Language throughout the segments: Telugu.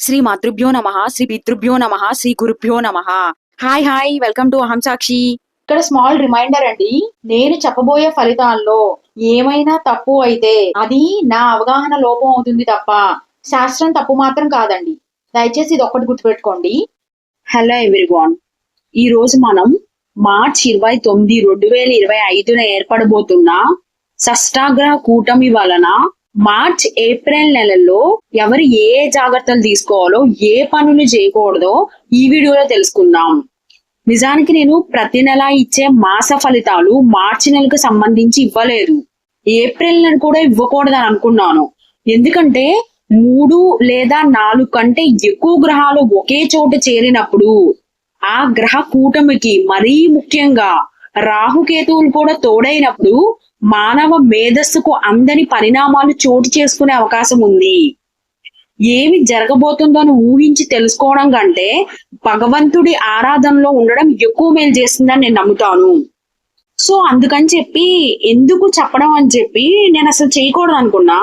శ్రీ మాతృభ్యో నమ శ్రీ పితృభ్యో నమ శ్రీ గురుభ్యో నమ. హాయ్ హాయ్ వెల్కమ్ టు అహం సాక్షి ఇక్కడ స్మాల్ రిమైండర్ అండి నేను చెప్పబోయే ఫలితాల్లో ఏమైనా తప్పు అయితే అది నా అవగాహన లోపం అవుతుంది తప్ప శాస్త్రం తప్పు మాత్రం కాదండి. దయచేసి ఇది ఒక్కటి గుర్తుపెట్టుకోండి. హలో ఎవ్రీవాన్ ఈ రోజు మనం మార్చ్ ఇరవై తొమ్మిది రెండు వేల ఇరవై ఐదున ఏర్పడబోతున్న షష్టాగ్రహ కూటమి వలన మార్చ్ ఏప్రిల్ నెలల్లో ఎవరు ఏ ఏ జాగ్రత్తలు తీసుకోవాలో ఏ పనులు చేయకూడదో ఈ వీడియోలో తెలుసుకుందాం. నిజానికి నేను ప్రతి నెల ఇచ్చే మాస ఫలితాలు మార్చి నెలకు సంబంధించి ఇవ్వలేదు. ఏప్రిల్ నెల కూడా ఇవ్వకూడదని అనుకున్నాను. ఎందుకంటే మూడు లేదా నాలుగు కంటే ఎక్కువ గ్రహాలు ఒకే చోట చేరినప్పుడు ఆ గ్రహ కూటమికి మరీ ముఖ్యంగా రాహుకేతువులు కూడా తోడైనప్పుడు మానవ మేధస్సుకు అందని పరిణామాలు చోటు చేసుకునే అవకాశం ఉంది. ఏమి జరగబోతుందో అని ఊహించి తెలుసుకోవడం కంటే భగవంతుడి ఆరాధనలో ఉండడం ఎక్కువ మేలు చేస్తుందని నేను నమ్ముతాను. సో అందుకని చెప్పి ఎందుకు చెప్పడం అని చెప్పి నేను అసలు చేయకూడదు అనుకున్నా.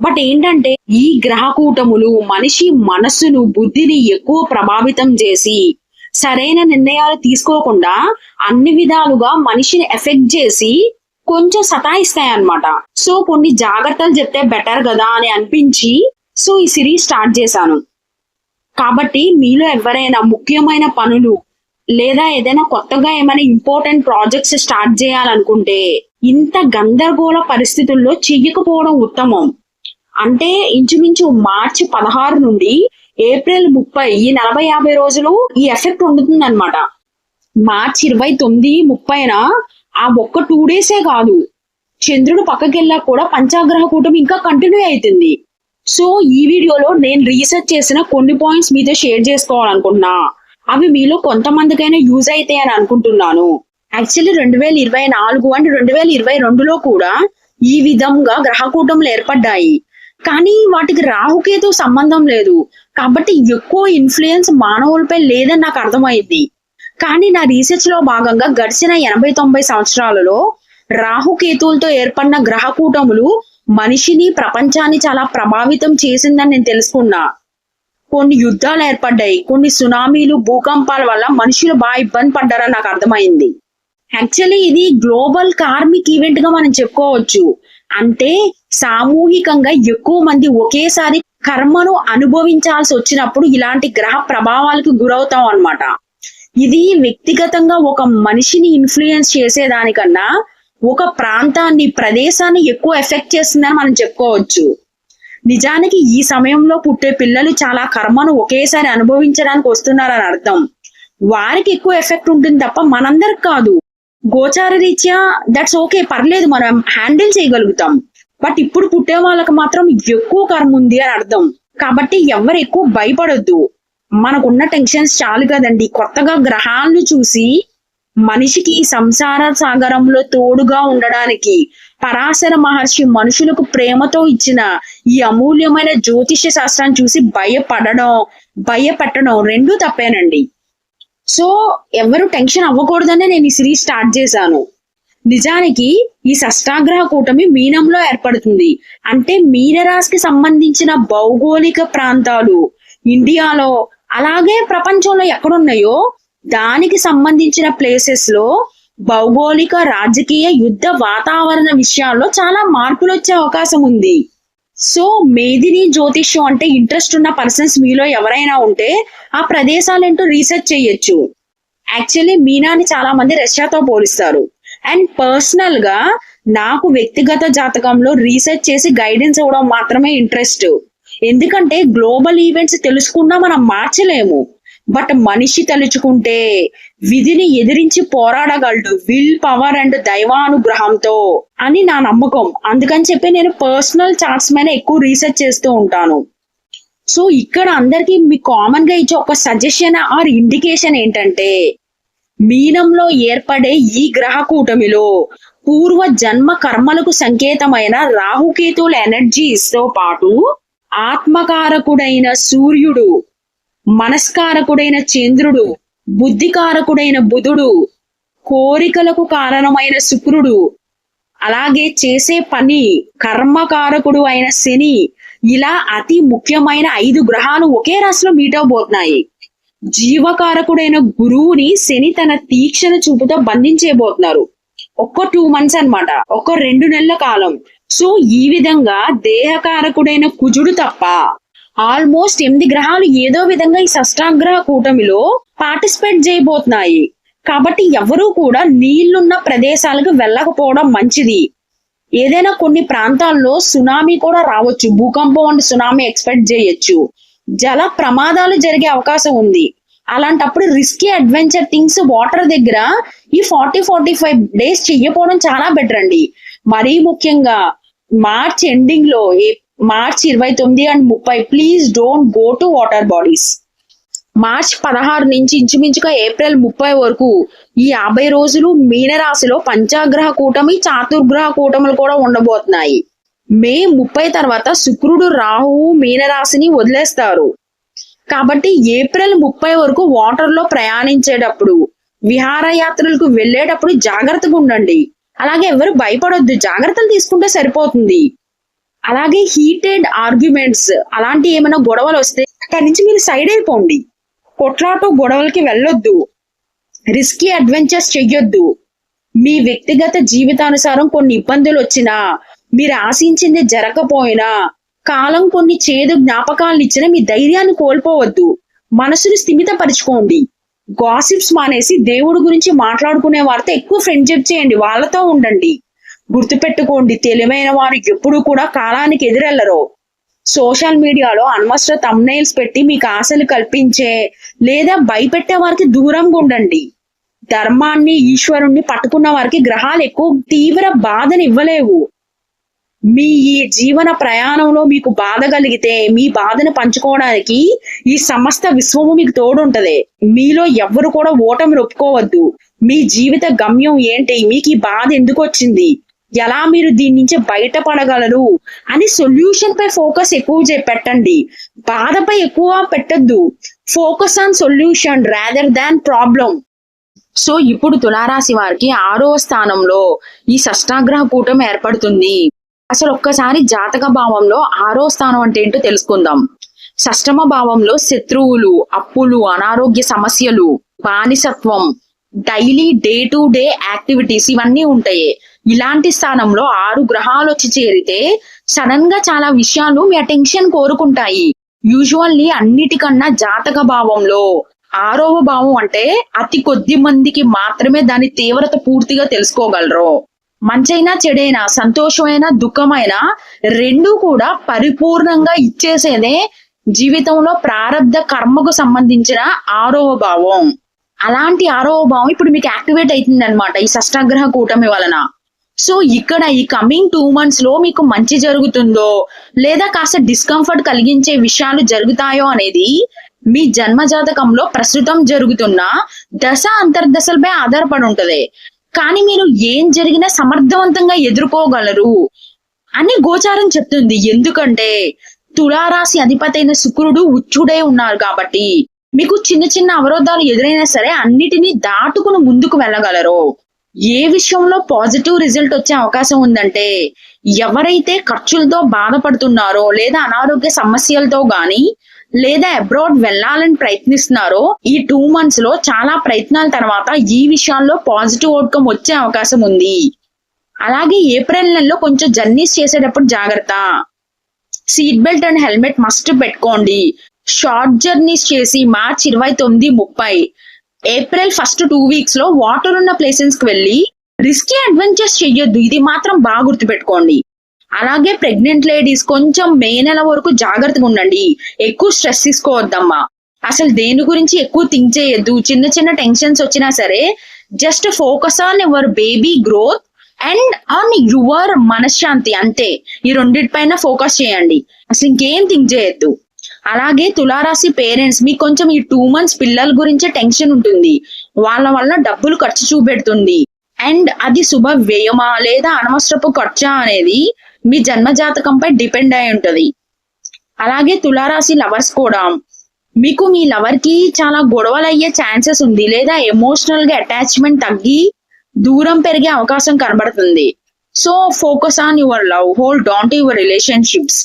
బట్ ఏంటంటే ఈ గ్రహ కూటములు మనిషి మనస్సును బుద్ధిని ఎక్కువ ప్రభావితం చేసి సరైన నిర్ణయాలు తీసుకోకుండా అన్ని విధాలుగా మనిషిని ఎఫెక్ట్ చేసి కొంచెం సతాయిస్తాయి అన్నమాట సో కొన్ని జాగ్రత్తలు చెప్తే బెటర్ కదా అని అనిపించి సో ఈ సిరీస్ స్టార్ట్ చేశాను. కాబట్టి మీలో ఎవరైనా ముఖ్యమైన పనులు లేదా ఏదైనా కొత్తగా ఏమైనా ఇంపార్టెంట్ ప్రాజెక్ట్స్ స్టార్ట్ చేయాలనుకుంటే ఇంత గందరగోళ పరిస్థితుల్లో చెయ్యకపోవడం ఉత్తమం. అంటే ఇంచుమించు మార్చి పదహారు నుండి ఏప్రిల్ ముప్పై ఈ నలభై యాభై రోజులు ఈ ఎఫెక్ట్ ఉంటుంది అనమాట మార్చి ఇరవై తొమ్మిది ముప్పైన ఆ ఒక్క టూ డేసే కాదు. చంద్రుడు పక్కకెళ్ళా కూడా పంచాగ్రహ కూటమి ఇంకా కంటిన్యూ అవుతుంది. సో ఈ వీడియోలో నేను రీసెర్చ్ చేసిన కొన్ని పాయింట్స్ మీతో షేర్ చేసుకోవాలనుకుంటున్నా. అవి మీలో కొంతమందికైనా యూజ్ అయితే అని అనుకుంటున్నాను. యాక్చువల్లీ రెండు వేల ఇరవై నాలుగు అండ్ రెండు వేల ఇరవై రెండులో కూడా ఈ విధంగా గ్రహకూటములు ఏర్పడ్డాయి. కానీ వాటికి రాహుకేతు సంబంధం లేదు. కాబట్టి ఎక్కువ ఇన్ఫ్లుయెన్స్ మానవులపై లేదని నాకు అర్థమైంది. కానీ నా రీసెర్చ్లో భాగంగా గడిచిన ఎనభై తొంభై సంవత్సరాలలో రాహుకేతువులతో ఏర్పడిన గ్రహ కూటములు మనిషిని ప్రపంచాన్ని చాలా ప్రభావితం చేసిందని నేను తెలుసుకున్నా. కొన్ని యుద్ధాలు ఏర్పడ్డాయి కొన్ని సునామీలు భూకంపాల వల్ల మనుషులు బాగా ఇబ్బంది పడ్డారని నాకు అర్థమైంది. యాక్చువల్లీ ఇది గ్లోబల్ కార్మిక్ ఈవెంట్గా మనం చెప్పుకోవచ్చు. అంటే సామూహికంగా ఎక్కువ మంది ఒకేసారి కర్మను అనుభవించాల్సి వచ్చినప్పుడు ఇలాంటి గ్రహ ప్రభావాలకు గురవుతాం అన్నమాట. ఇది వ్యక్తిగతంగా ఒక మనిషిని ఇన్ఫ్లుయెన్స్ చేసేదానికన్నా ఒక ప్రాంతాన్ని ప్రదేశాన్ని ఎక్కువ ఎఫెక్ట్ చేస్తుందని మనం చెప్పుకోవచ్చు. నిజానికి ఈ సమయంలో పుట్టే పిల్లలు చాలా కర్మను ఒకేసారి అనుభవించడానికి వస్తున్నారని అర్థం. వారికి ఎక్కువ ఎఫెక్ట్ ఉంటుంది తప్ప మనందరికి కాదు. గోచార రీత్యా దట్స్ ఓకే పర్లేదు మనం హ్యాండిల్ చేయగలుగుతాం. బట్ ఇప్పుడు పుట్టే వాళ్ళకి మాత్రం ఎక్కువ కర్మ ఉంది అని అర్థం. కాబట్టి ఎవరు ఎక్కువ భయపడొద్దు. మనకున్న టెన్షన్స్ చాలు కదండి. కొత్తగా గ్రహాలను చూసి మనిషికి ఈ సంసార సాగరంలో తోడుగా ఉండడానికి పరాశర మహర్షి మనుషులకు ప్రేమతో ఇచ్చిన ఈ అమూల్యమైన జ్యోతిష్య శాస్త్రాన్ని చూసి భయపడడం భయపెట్టడం రెండూ తప్పేనండి. సో ఎవరు టెన్షన్ అవ్వకూడదనే నేను ఈ సిరీస్ స్టార్ట్ చేశాను. నిజానికి ఈ షష్టాగ్రహ కూటమి మీనంలో ఏర్పడుతుంది. అంటే మీనరాశికి సంబంధించిన భౌగోళిక ప్రాంతాలు ఇండియాలో అలాగే ప్రపంచంలో ఎక్కడున్నాయో దానికి సంబంధించిన ప్లేసెస్లో భౌగోళిక రాజకీయ యుద్ధ వాతావరణ విషయాల్లో చాలా మార్పులు వచ్చే అవకాశం ఉంది. సో మేదిని జ్యోతిష్యం అంటే ఇంట్రెస్ట్ ఉన్న పర్సన్స్ మీలో ఎవరైనా ఉంటే ఆ ప్రదేశాలు ఏంటో రీసెర్చ్ చేయొచ్చు. యాక్చువల్లీ మీనాని చాలా మంది రష్యాతో పోలిస్తారు. అండ్ పర్సనల్గా నాకు వ్యక్తిగత జాతకంలో రీసెర్చ్ చేసి గైడెన్స్ ఇవ్వడం మాత్రమే ఇంట్రెస్ట్ ఎందుకంటే గ్లోబల్ ఈవెంట్స్ తెలుసుకున్నా మనం మార్చలేము. బట్ మనిషి తలుచుకుంటే విధిని ఎదిరించి పోరాడగలడు. విల్ పవర్ అండ్ దైవానుగ్రహంతో అని నా నమ్మకం. అందుకని చెప్పి నేను పర్సనల్ చార్ట్స్ మీద ఎక్కువ రీసెర్చ్ చేస్తూ ఉంటాను. సో ఇక్కడ అందరికీ మీ కామన్గా ఇచ్చే ఒక సజెషన్ ఆర్ ఇండికేషన్ ఏంటంటే మీనంలో ఏర్పడే ఈ గ్రహ కూటమిలో పూర్వ జన్మ కర్మలకు సంకేతమైన రాహుకేతువుల ఎనర్జీస్తో పాటు ఆత్మకారకుడైన సూర్యుడు మనస్కారకుడైన చంద్రుడు బుద్ధికారకుడైన బుధుడు కోరికలకు కారణమైన శుక్రుడు అలాగే చేసే పని కర్మకారకుడు అయిన శని. ఇలా అతి ముఖ్యమైన ఐదు గ్రహాలు ఒకే రాశిలో మీట్ అవబోతున్నాయి. జీవకారకుడైన గురువుని శని తన తీక్షణ చూపుతో బంధించేయబోతున్నారు. ఒక్క టూ మంత్స్ అన్నమాట. ఒక్క రెండు నెలల కాలం. సో ఈ విధంగా దేహకారకుడైన కుజుడు తప్ప ఆల్మోస్ట్ ఎనిమిది గ్రహాలు ఏదో విధంగా ఈ షష్టాగ్రహ కూటమిలో పార్టిసిపేట్ చేయబోతున్నాయి. కాబట్టి ఎవరూ కూడా నీళ్ళున్న ప్రదేశాలకు వెళ్ళకపోవడం మంచిది. ఏదైనా కొన్ని ప్రాంతాల్లో సునామీ కూడా రావచ్చు. భూకంపం అండ్ సునామీ ఎక్స్పెక్ట్ చేయొచ్చు. జల ప్రమాదాలు జరిగే అవకాశం ఉంది. అలాంటప్పుడు రిస్కీ అడ్వెంచర్ థింగ్స్ వాటర్ దగ్గర ఈ ఫార్టీ ఫార్టీ ఫైవ్ డేస్ చెయ్యపోవడం చాలా బెటర్ అండి. మరీ ముఖ్యంగా మార్చ్ ఎండింగ్లో ఏ- మార్చ్ ఇరవై తొమ్మిది అండ్ ముప్పై please don't go to water bodies March పదహారు నుంచి ఇంచుమించుగా ఏప్రిల్ ముప్పై వరకు ఈ యాభై రోజులు మీనరాశిలో పంచాగ్రహ కూటమి చాతుర్గ్రహ కూటములు కూడా ఉండబోతున్నాయి. మే ముప్పై తర్వాత శుక్రుడు రాహువు మీనరాశిని వదిలేస్తారు. కాబట్టి ఏప్రిల్ ముప్పై వరకు వాటర్లో ప్రయాణించేటప్పుడు విహారయాత్రలకు వెళ్ళేటప్పుడు జాగ్రత్తగా ఉండండి. అలాగే ఎవరు భయపడొద్దు జాగ్రత్తలు తీసుకుంటే సరిపోతుంది. అలాగే హీటెడ్ ఆర్గ్యుమెంట్స్ అలాంటి ఏమైనా గొడవలు వస్తే అక్కడి నుంచి మీరు సైడ్ అయిపోండి. కొట్లాట గొడవలకి వెళ్ళొద్దు. రిస్కీ అడ్వెంచర్స్ చెయ్యొద్దు. మీ వ్యక్తిగత జీవితానుసారం కొన్ని ఇబ్బందులు వచ్చినా మీరు ఆశించింది జరగకపోయినా కాలం కొన్ని చేదు జ్ఞాపకాలను ఇచ్చినా మీ ధైర్యాన్ని కోల్పోవద్దు. మనసును స్థిమితపరచుకోండి. గాసిప్స్ మానేసి దేవుడి గురించి మాట్లాడుకునే వారితో ఎక్కువ ఫ్రెండ్షిప్ చేయండి. వాళ్ళతో ఉండండి. గుర్తుపెట్టుకోండి. తెలివైన వారు ఎప్పుడు కూడా కాలానికి ఎదురెళ్ళరు. సోషల్ మీడియాలో అనవసర తమ్నైల్స్ పెట్టి మీకు ఆశలు కల్పించే లేదా భయపెట్టే వారికి దూరంగా ఉండండి. ధర్మాన్ని ఈశ్వరుణ్ణి పట్టుకున్న వారికి గ్రహాలు ఎక్కువ తీవ్ర బాధని ఇవ్వలేవు. మీ ఈ జీవన ప్రయాణంలో మీకు బాధ కలిగితే మీ బాధను పంచుకోవడానికి ఈ సమస్త విశ్వము మీకు తోడుంటది. మీలో ఎవ్వరు కూడా ఓటమి ఒప్పుకోవద్దు. మీ జీవిత గమ్యం ఏంటి? మీకు ఈ బాధ ఎందుకు వచ్చింది? ఎలా మీరు దీని నుంచి బయటపడగలరు? అని సొల్యూషన్ పై ఫోకస్ ఎక్కువ పెట్టండి. బాధపై ఎక్కువ పెట్టద్దు. Focus on solution rather than problem so ఇప్పుడు తులారాశి వారికి ఆరో స్థానంలో ఈ షష్టాగ్రహ కూటమి ఏర్పడుతుంది. అసలు ఒక్కసారి జాతక భావంలో ఆరో స్థానం అంటే ఏంటో తెలుసుకుందాం. షష్టమ భావంలో శత్రువులు అప్పులు అనారోగ్య సమస్యలు బానిసత్వం daily day to day activities ఇవన్నీ ఉంటాయి. ఇలాంటి స్థానంలో ఆరు గ్రహాలు వచ్చి చేరితే సడన్గా చాలా విషయాలు మీ అటెన్షన్ కోరుకుంటాయి. యూజువల్లీ అన్నిటికన్నా జాతక భావంలో ఆరవ భావం అంటే అతి కొద్ది మందికి మాత్రమే దాని తీవ్రత పూర్తిగా తెలుసుకోగలరు. మంచైనా చెడైనా సంతోషమైనా దుఃఖమైనా రెండు కూడా పరిపూర్ణంగా ఇచ్చేసేదే జీవితంలో ప్రారంధ కర్మకు సంబంధించిన ఆరవ భావం. అలాంటి ఆరవ భావం ఇప్పుడు మీకు యాక్టివేట్ అవుతుంది అనమాట ఈ షష్టాగ్రహ కూటమి వలన. సో ఇక్కడ ఈ కమింగ్ టూ మంత్స్లో మీకు మంచి జరుగుతుందో లేదా కాస్త డిస్కంఫర్ట్ కలిగించే విషయాలు జరుగుతాయో అనేది మీ జన్మ జాతకంలో ప్రస్తుతం జరుగుతున్న దశ అంతర్దశలపై ఆధారపడి ఉంటది. కానీ మీరు ఏం జరిగినా సమర్థవంతంగా ఎదుర్కోగలరు అని గోచారం చెప్తుంది. ఎందుకంటే తులారాశి అధిపతి అయిన శుక్రుడు ఉచ్చుడై ఉన్నారు కాబట్టి మీకు చిన్న చిన్న అవరోధాలు ఎదురైనా సరే అన్నిటినీ దాటుకుని ముందుకు వెళ్ళగలరు. ఏ విషయంలో పాజిటివ్ రిజల్ట్ వచ్చే అవకాశం ఉందంటే ఎవరైతే ఖర్చులతో బాధపడుతున్నారో లేదా అనారోగ్య సమస్యలతో గాని లేదా అబ్రాడ్ వెళ్ళాలని ప్రయత్నిస్తున్నారో ఈ టూ మంత్స్లో చాలా ప్రయత్నాల తర్వాత ఈ విషయాల్లో పాజిటివ్ అవుట్కమ్ వచ్చే అవకాశం ఉంది. అలాగే ఏప్రిల్ నెలలో కొంచెం జర్నీస్ చేసేటప్పుడు జాగ్రత్త. Seat belt and helmet must పెట్టుకోండి. షార్ట్ జర్నీస్ చేసి మార్చ్ ఇరవై తొమ్మిది ముప్పై. ఏప్రిల్ ఫస్ట్ టూ వీక్స్లో వాటర్ ఉన్న ప్లేసెస్కి వెళ్ళి రిస్కీ అడ్వెంచర్స్ చెయ్యొద్దు. ఇది మాత్రం బాగా గుర్తుపెట్టుకోండి. అలాగే ప్రెగ్నెంట్ లేడీస్ కొంచెం మే నెల వరకు జాగ్రత్తగా ఉండండి. ఎక్కువ స్ట్రెస్ తీసుకోవద్దమ్మా. అసలు దేని గురించి ఎక్కువ థింక్ చేయొద్దు. చిన్న చిన్న టెన్షన్స్ వచ్చినా సరే just focus on your baby growth and on your మనశ్శాంతి అంతే. ఈ రెండింటిపైన ఫోకస్ చేయండి. అసలు ఇంకేం థింక్ చేయొద్దు. అలాగే తులారాశి పేరెంట్స్ మీకు కొంచెం ఈ టూ మంత్స్ పిల్లల గురించే టెన్షన్ ఉంటుంది. వాళ్ళ వల్ల డబ్బులు ఖర్చు చూపెడుతుంది. అండ్ అది శుభ వ్యయమా లేదా అనవసరపు ఖర్చా అనేది మీ జన్మ జాతకంపై డిపెండ్ అయి ఉంటది. అలాగే తులారాశి లవర్స్ కూడా మీకు మీ లవర్కి చాలా గొడవలు అయ్యే ఛాన్సెస్ ఉంది లేదా ఎమోషనల్గా అటాచ్మెంట్ తగ్గి దూరం పెరిగే అవకాశం కనబడుతుంది. So focus on your love hold on to your relationships.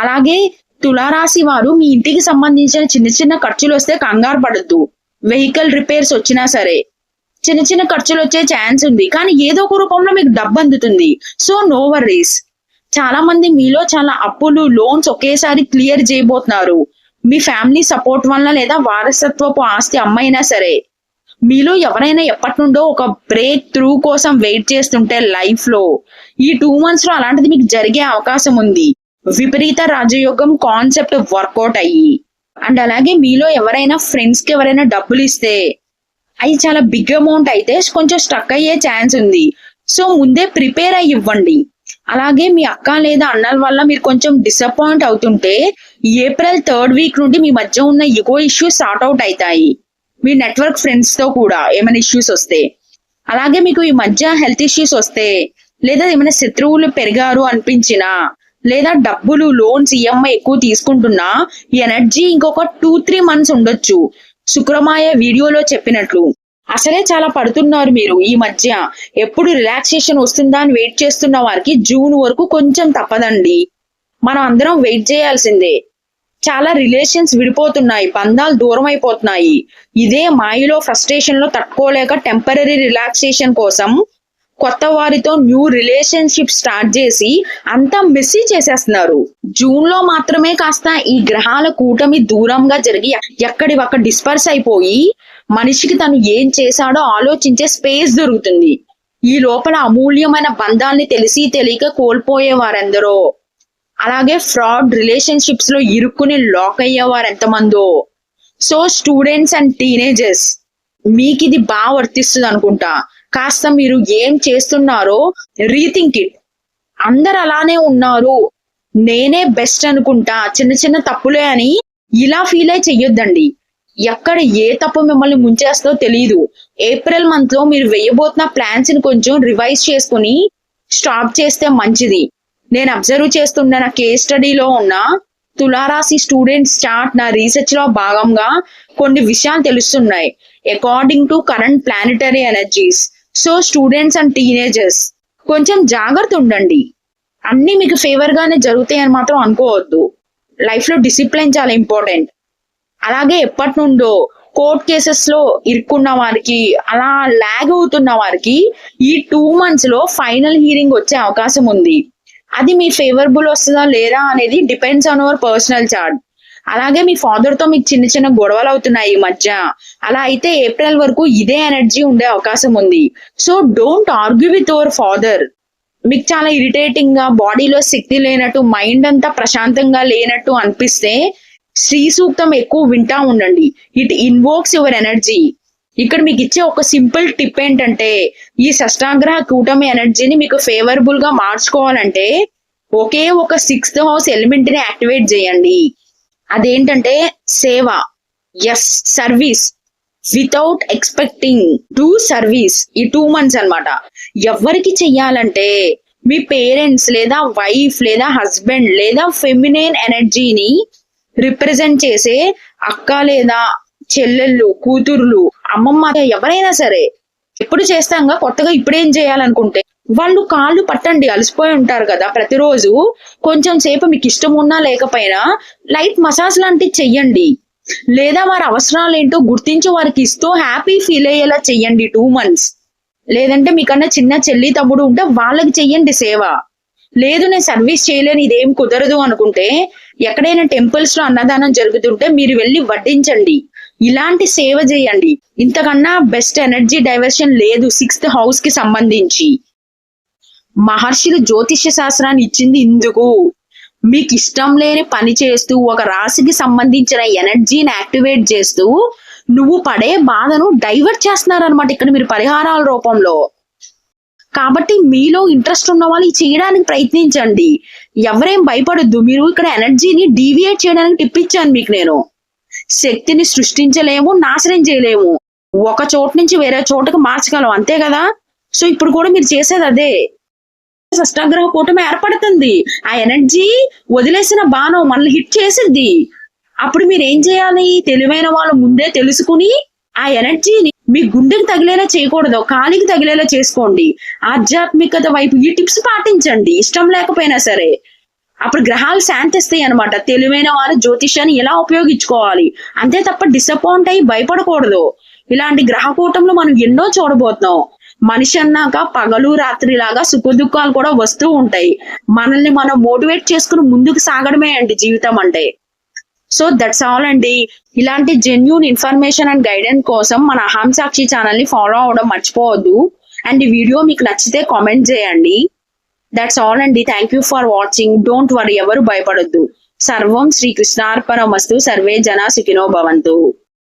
అలాగే తులారాశి వారు మీ ఇంటికి సంబంధించిన చిన్న చిన్న ఖర్చులు వస్తే కంగారు పడద్దు. వెహికల్ రిపేర్స్ వచ్చినా సరే చిన్న చిన్న ఖర్చులు వచ్చే ఛాన్స్ ఉంది. కానీ ఏదో ఒక రూపంలో మీకు డబ్బు అందుతుంది. సో నో వర్రీస్ చాలా మంది మీలో చాలా అప్పులు లోన్స్ ఒకేసారి క్లియర్ చేయబోతున్నారు. మీ ఫ్యామిలీ సపోర్ట్ వల్ల లేదా వారసత్వపు ఆస్తి అమ్మైనా సరే మీలో ఎవరైనా ఎప్పటి నుండో ఒక బ్రేక్ త్రూ కోసం వెయిట్ చేస్తుంటే లైఫ్లో ఈ టూ మంత్స్లో అలాంటిది మీకు జరిగే అవకాశం ఉంది. విపరీత రాజయోగం కాన్సెప్ట్ వర్కౌట్ అయ్యి. అండ్ అలాగే మీలో ఎవరైనా ఫ్రెండ్స్కి ఎవరైనా డబ్బులు ఇస్తే అవి చాలా బిగ్ అమౌంట్ అయితే కొంచెం స్టక్ అయ్యే ఛాన్స్ ఉంది. సో ముందే ప్రిపేర్ అయ్యి ఇవ్వండి. అలాగే మీ అక్క లేదా అన్నల వల్ల మీరు కొంచెం డిసప్పాయింట్ అవుతుంటే ఏప్రిల్ థర్డ్ వీక్ నుండి మీ మధ్య ఉన్న ఇగో ఇష్యూస్ సార్ట్ అవుట్ అవుతాయి. మీ నెట్వర్క్ ఫ్రెండ్స్తో కూడా ఏమైనా ఇష్యూస్ వస్తే. అలాగే మీకు ఈ మధ్య హెల్త్ ఇష్యూస్ వస్తే లేదా ఏమైనా శత్రువులు పెరిగారు అనిపించినా లేదా డబ్బులు లోన్స్ ఈఎంఐ ఎక్కువ తీసుకుంటున్నా ఈ ఎనర్జీ ఇంకొక టూ త్రీ మంత్స్ ఉండొచ్చు. శుక్రమాయ వీడియోలో చెప్పినట్లు. అసలే చాలా పడుతున్నారు మీరు ఈ మధ్య. ఎప్పుడు రిలాక్సేషన్ వస్తుందా అని వెయిట్ చేస్తున్న వారికి జూన్ వరకు కొంచెం తప్పదండి. మనం అందరం వెయిట్ చేయాల్సిందే. చాలా రిలేషన్స్ విడిపోతున్నాయి బంధాలు దూరం అయిపోతున్నాయి. ఇదే మాయలో ఫ్రస్ట్రేషన్లో తట్టుకోలేక టెంపరీ రిలాక్సేషన్ కోసం కొత్త వారితో న్యూ రిలేషన్షిప్ స్టార్ట్ చేసి అంతా మిస్సీ చేసేస్తున్నారు. జూన్లో మాత్రమే కాస్త ఈ గ్రహాల కూటమి దూరంగా జరిగి ఎక్కడి ఒక్క డిస్పర్స్ అయిపోయి మనిషికి తను ఏం చేశాడో ఆలోచించే స్పేస్ దొరుకుతుంది. ఈ లోపల అమూల్యమైన బంధాల్ని తెలిసి తెలియక కోల్పోయే వారెందరో అలాగే ఫ్రాడ్ రిలేషన్షిప్స్లో ఇరుక్కుని లాక్ అయ్యేవారు ఎంతమందో సో స్టూడెంట్స్ అండ్ టీనేజర్స్ మీకు ఇది బాగా వర్తిస్తుంది అనుకుంటా కాస్త మీరు ఏం చేస్తున్నారో రీథింక్ ఇట్ అందరు అలానే ఉన్నారు. నేనే బెస్ట్ అనుకుంటా. చిన్న చిన్న తప్పులే అని ఇలా ఫీల్ అయి చెయ్యొద్దండి. ఎక్కడ ఏ తప్పు మిమ్మల్ని ముంచేస్తో తెలియదు ఏప్రిల్ మంత్లో మీరు వేయబోతున్న ప్లాన్స్ని కొంచెం రివైజ్ చేసుకుని స్టాప్ చేస్తే మంచిది. నేను అబ్జర్వ్ చేస్తున్న నా కేస్ స్టడీలో ఉన్న తులారాశి స్టూడెంట్ స్టార్ట్ నా రీసెర్చ్లో భాగంగా కొన్ని విషయాలు తెలుస్తున్నాయి. According to current planetary energies so students and teenagers కొంచెం జాగ్రత్త ఉండండి. అన్ని మీకు ఫేవర్ గానే అని మాత్రం అనుకోవద్దు. లైఫ్లో డిసిప్లిన్ చాలా ఇంపార్టెంట్ అలాగే ఎప్పటి నుండో కోర్ట్ కేసెస్లో ఇరుక్కున్న వారికి అలా లాగ్ అవుతున్న వారికి ఈ టూ మంత్స్లో ఫైనల్ హీరింగ్ వచ్చే అవకాశం ఉంది. అది మీ ఫేవరబుల్ వస్తుందా లేదా అనేది depends on our personal chart అలాగే మీ ఫాదర్తో మీకు చిన్న చిన్న గొడవలు అవుతున్నాయి ఈ మధ్య. అలా అయితే ఏప్రిల్ వరకు ఇదే ఎనర్జీ ఉండే అవకాశం ఉంది. So don't argue with our father మీకు చాలా ఇరిటేటింగ్గా బాడీలో శక్తి లేనట్టు మైండ్ అంతా ప్రశాంతంగా లేనట్టు అనిపిస్తే శ్రీ సూక్తం ఎక్కువ వింటా ఉండండి. ఇట్ ఇన్వోక్స్ యువర్ ఎనర్జీ ఇక్కడ మీకు ఇచ్చే ఒక సింపుల్ టిప్ ఏంటంటే ఈ షష్టాగ్రహ కూటమి ఎనర్జీని మీకు ఫేవరబుల్గా మార్చుకోవాలంటే ఒకే ఒక సిక్స్త్ హౌస్ ఎలిమెంట్ని యాక్టివేట్ చేయండి. అదేంటంటే సేవ is service without expecting to service ఈ టూ మంత్స్ అన్నమాట. ఎవరికి చెయ్యాలంటే మీ పేరెంట్స్ లేదా వైఫ్ లేదా హస్బెండ్ లేదా ఫెమినైన్ ఎనర్జీని రిప్రజెంట్ చేసే అక్క లేదా చెల్లెళ్ళు కూతుర్లు అమ్మమ్మ ఎవరైనా సరే ఎప్పుడు చేస్తాంగా కొత్తగా ఇప్పుడేం చేయాలనుకుంటే వాళ్ళు కాళ్ళు పట్టండి అలసిపోయి ఉంటారు కదా ప్రతిరోజు. కొంచెం సేపు మీకు ఇష్టం ఉన్నా లేకపోయినా లైట్ మసాజ్ లాంటివి చెయ్యండి. లేదా వారి అవసరాలు ఏంటో గుర్తించి వారికి ఇస్తూ హ్యాపీ ఫీల్ అయ్యేలా చెయ్యండి టూ మంత్స్. లేదంటే మీకన్నా చిన్న చెల్లి తమ్ముడు ఉంటే వాళ్ళకి చెయ్యండి సేవ. లేదు నేను సర్వీస్ చేయలేను ఇదేం కుదరదు అనుకుంటే ఎక్కడైనా టెంపుల్స్లో అన్నదానం జరుగుతుంటే మీరు వెళ్ళి వడ్డించండి. ఇలాంటి సేవ చేయండి. ఇంతకన్నా బెస్ట్ ఎనర్జీ డైవర్షన్ లేదు సిక్స్త్ హౌస్కి సంబంధించి. మహర్షులు జ్యోతిష్య శాస్త్రాన్ని ఇచ్చింది ఇందుకు. మీకు ఇష్టం లేని పని చేస్తూ ఒక రాశికి సంబంధించిన ఎనర్జీని యాక్టివేట్ చేస్తూ నువ్వు పడే బాధను డైవర్ట్ చేస్తున్నారు అనమాట ఇక్కడ మీరు పరిహారాల రూపంలో. కాబట్టి మీలో ఇంట్రెస్ట్ ఉన్న వాళ్ళు చేయడానికి ప్రయత్నించండి. ఎవరేం భయపడొద్దు. మీరు ఇక్కడ ఎనర్జీని డీవియేట్ చేయడానికి టిప్పించాను మీకు నేను. శక్తిని సృష్టించలేము నాశనం చేయలేము. ఒక చోటు నుంచి వేరే చోటుకు మార్చగలం. అంతే కదా? సో ఇప్పుడు కూడా మీరు చేసేది అదే. షష్టాగ్రహ కూటమి ఏర్పడుతుంది. ఆ ఎనర్జీ వదిలేసిన బాణం మనల్ని హిట్ చేసిద్ది. అప్పుడు మీరు ఏం చేయాలి? తెలివైన వాళ్ళు ముందే తెలుసుకుని ఆ ఎనర్జీని మీ గుండెకి తగిలేలా చేయకూడదు కాలికి తగిలేలా చేసుకోండి. ఆధ్యాత్మికత వైపు ఈ టిప్స్ పాటించండి ఇష్టం లేకపోయినా సరే. అప్పుడు గ్రహాలు శాంతిస్తాయి అనమాట తెలివైన వారు జ్యోతిష్యాన్ని ఎలా ఉపయోగించుకోవాలి? అంతే తప్ప డిసప్పాయింట్ అయ్యి భయపడకూడదు. ఇలాంటి గ్రహ కూటంలో మనం ఎన్నో చూడబోతున్నాం. మనిషి అన్నాక పగలు రాత్రి లాగా సుఖదుఖాలు కూడా వస్తూ ఉంటాయి. మనల్ని మనం మోటివేట్ చేసుకుని ముందుకు సాగడమే అండి జీవితం అంటే. సో దట్స్ ఆల్ అండి. ఇలాంటి జెన్యున్ ఇన్ఫర్మేషన్ అండ్ గైడెన్స్ కోసం మన అహం సాక్షి ఛానల్ని ఫాలో అవడం మర్చిపోవద్దు. అండ్ ఈ వీడియో మీకు నచ్చితే కామెంట్ చేయండి. దట్స్ ఆల్ అండి. Thank you for watching don't worry ఎవరు భయపడొద్దు. సర్వం శ్రీకృష్ణార్పణమస్తు సర్వే జన సుఖినో భవంతు.